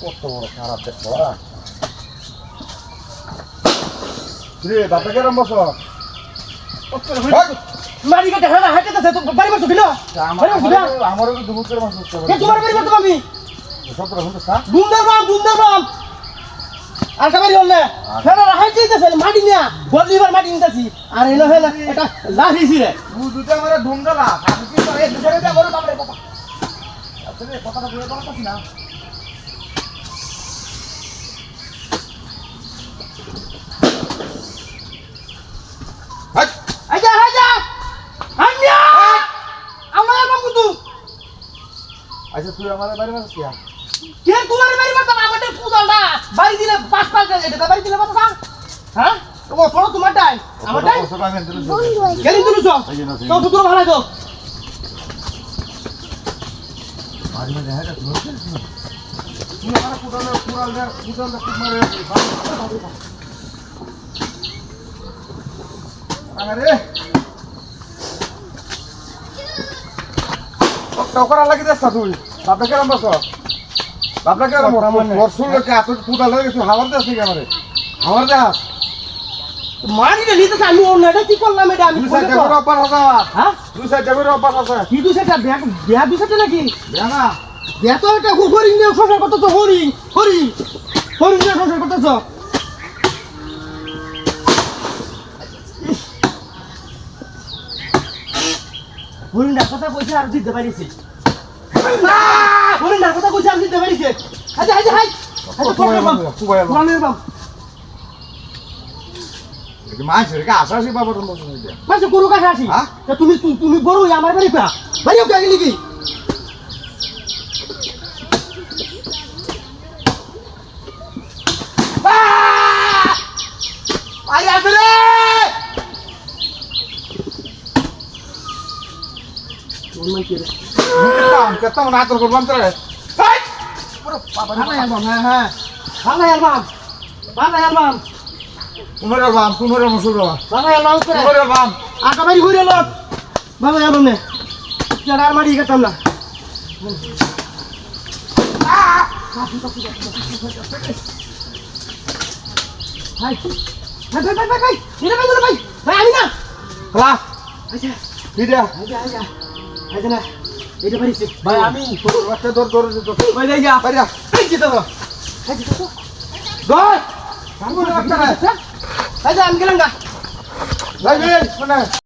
কত বড় খারাপ দেখো রে বাপে কেরম বস। মারি কেটে হ্যাঁ হাঁটে তো তো বাড়ি বসো দিল আমারও তো দুপুর করে মাছ উঠতে কে তোমার বাড়ি বসো আমি সতেরো ঘণ্টা দুমদার বাম দুমদার বাম আর হাঁটে নিয়া বদলিবার মাটি নিতেছি। আর এলো হ্যাঁ এটা লাঠি ছিঁড়ে। তুই দুটো আমার ধুম দালা আমি কি করে দুটো যা বড় বাপরে আসলে কথাটা বলে বলতাছি না। আচ্ছা তুই আমার বাড়ি কি তোমার বাড়ি মারতাম আমাদের পুজলটা বাড়ি দিলে পাঁচ পাঁচ এটা বাড়ি দিলে বাবা হ্যাঁ? ও ছোট তোমারটাই। আমারটাই? গেলি তুমি সব তো সুতর ভালো তো। তুই আমার কুটালে কুড়াল দে কুটাল দে কুট মারে আরে টকরা লাগি দেছ তুই। বাপে কেরম বস। বাপে কেরম বর্ষুর লোকে এত কুটাল হয়ে গেছে হাওয়ার দেশ নাকি হাওয়ার দেশ মারি রে নিতে আমি অন্য এটা কি করলাম এটা আমি দুই সাইড। জাগর অভ্যাস হ্যাঁ? দুই সাইড অভ্যাস আছে। কি দুই সেটা ব্যাগ ব্যাগ দুই সেটা নাকি? না। ব্যাগ তো এটা হরিণ নিয়ে সংসার করতেছ হরিণ হরিণ হরিণ নিয়ে সংসার করতেছ। হরিণটার কথা কইছে আর দিতে পারিছি? হরিণটার কথা কইছে আর দিতে পারিছে? আচ্ছা আচ্ছা হাই! আচ্ছা কুবাইল বাম, কুবাইল বাম। মাছের কে আসাসি বাবার মতো হইছে মাসে গরু কাছে আসি? হ্যাঁ? তুমি তুমি গরু আমার বাড়ি পা বাড়ি ওকে গেলি কি? আই আসলে! কেতাম না তোর করবাম তোরে। ভালো অ্যালবাম হ্যাঁ হ্যাঁ ভালো। পুনরের বাম পুনরের মসুর বাবা ভালো অ্যালবাম করে। পুনরের বাম। আটা বাড়ি ঘুরে লত ভালো অ্যালবাম নে আর মারি গেতাম না। আমি না। আচ্ছা। ভিডিও আচ্ছা আচ্ছা। আচ্ছা না। এটা পারিছি ভাই আমি দর দর দর ভাই যাই যা। যেতে তো দর আমি গেলাম গা